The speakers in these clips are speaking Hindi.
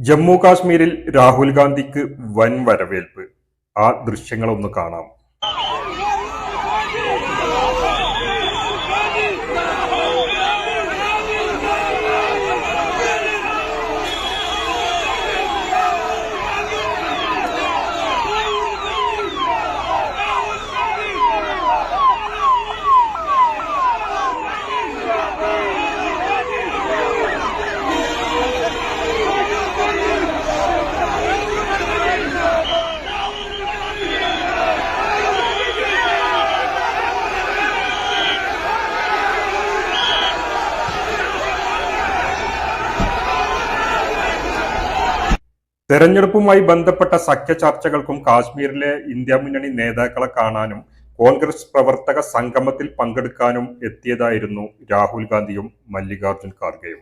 ജമ്മു കാശ്മീരിൽ രാഹുൽ ഗാന്ധിക്ക് വൻ വരവേൽപ്പ്. ആ ദൃശ്യങ്ങളൊന്ന് കാണാം. തെരഞ്ഞെടുപ്പുമായി ബന്ധപ്പെട്ട സഖ്യ ചർച്ചകൾക്കും കാശ്മീരിലെ ഇന്ത്യ മുന്നണി നേതാക്കളെ കാണാനും കോൺഗ്രസ് പ്രവർത്തക സംഗമത്തിൽ പങ്കെടുക്കാനും എത്തിയതായിരുന്നു രാഹുൽ ഗാന്ധിയും മല്ലികാർജുൻ ഖാർഗെയും.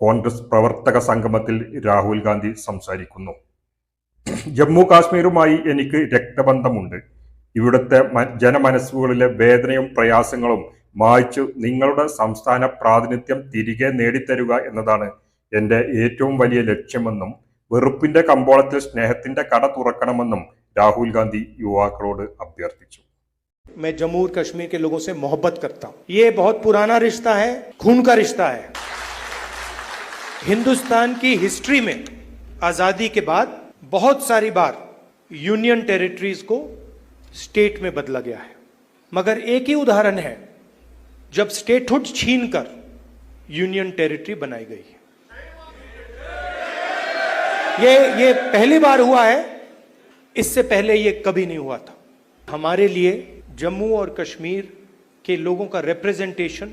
കോൺഗ്രസ് പ്രവർത്തക സംഗമത്തിൽ രാഹുൽ ഗാന്ധി സംസാരിക്കുന്നു. ജമ്മു കാശ്മീരുമായി എനിക്ക് രക്തബന്ധമുണ്ട്. ഇവിടുത്തെ ജനമനസ്സുകളിലെ വേദനയും പ്രയാസങ്ങളും മായ്ച്ചു നിങ്ങളുടെ സംസ്ഥാന പ്രാതിനിധ്യം തിരികെ നേടിത്തരുക എന്നതാണ് എന്റെ ഏറ്റവും വലിയ ലക്ഷ്യമെന്നും വെറുപ്പിന്റെ കമ്പോളത്തിൽ സ്നേഹത്തിന്റെ കട തുറക്കണമെന്നും രാഹുൽ ഗാന്ധി യുവാക്കളോട് അഭ്യർത്ഥിച്ചു मैं जम्मू और कश्मीर के लोगों से मोहब्बत करता हूं ये बहुत पुराना रिश्ता है खून का रिश्ता है हिंदुस्तान की हिस्ट्री में आजादी के बाद बहुत सारी बार यूनियन टेरिटरीज को स्टेट में बदला गया है मगर एक ही उदाहरण है जब स्टेटहुड छीनकर यूनियन टेरिटरी बनाई गई है ये ये पहली बार हुआ है, इससे पहले ये कभी नहीं हुआ था। हमारे लिए जम्मू और कश्मीर के लोगों का रिप्रेजेंटेशन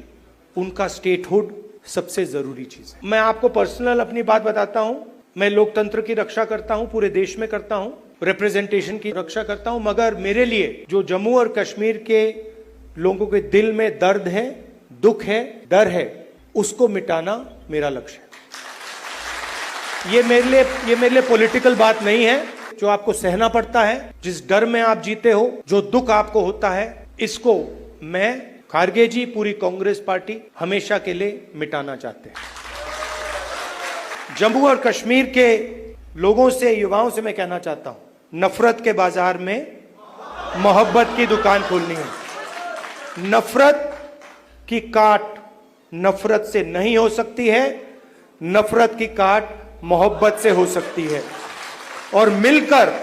उनका स्टेटहुड सबसे ज़रूरी चीज़ है। मैं आपको पर्सनल अपनी बात बताता हूँ। मैं लोकतंत्र की रक्षा करता हूँ, पूरे देश में करता हूँ। रिप्रेजेंटेशन की रक्षा करता हूँ, मगर मेरे लिए जो जम्मू और कश्मीर के लोगों के दिल में दर्द है, दुख है, डर है, उसको मिटाना मेरा लक्ष्य है। ये मेरे लिए, ये मेरे लिए पॉलिटिकल बात नहीं है, जो आपको सहना पड़ता है, जिस डर में आप जीते हो, जो दुख आपको होता है, इसको मैं खारगे जी, पूरी कांग्रेस पार्टी हमेशा के लिए मिटाना चाहते हैं। जम्मू और कश्मीर के लोगों से, युवाओं से मैं कहना चाहता हूँ, नफरत के बाज़ार में मोहब्बत की दुकान खोलनी है। नफरत की काट नफरत से नहीं हो सकती है, नफरत की काट मोहब्बत से हो सकती है। और मिलकर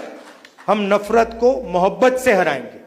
हम नफरत को मोहब्बत से हराएँगे।